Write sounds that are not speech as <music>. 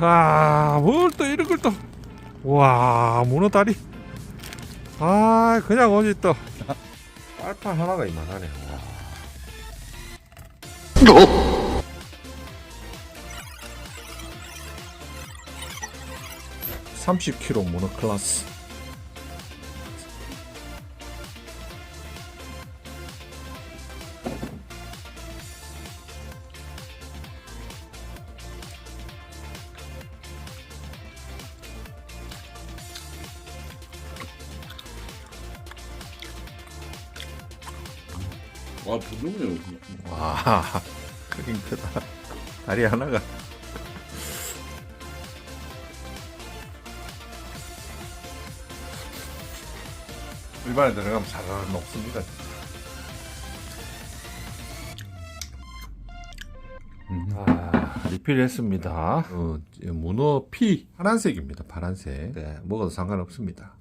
아, 뭘 또 이런 걸 또. 와, 문어 다리. 아, 그냥 오지 또. <laughs> 빨판 하나가 이만하네. 와. 30kg 문어 클래스. 와 부드럽네요. 와, 크긴 크다. 다리 하나가. 일반에 들어가면 사르르 녹습니다. 아, 리필했습니다. 어, 문어 피 파란색입니다. 파란색. 네, 먹어도 상관없습니다.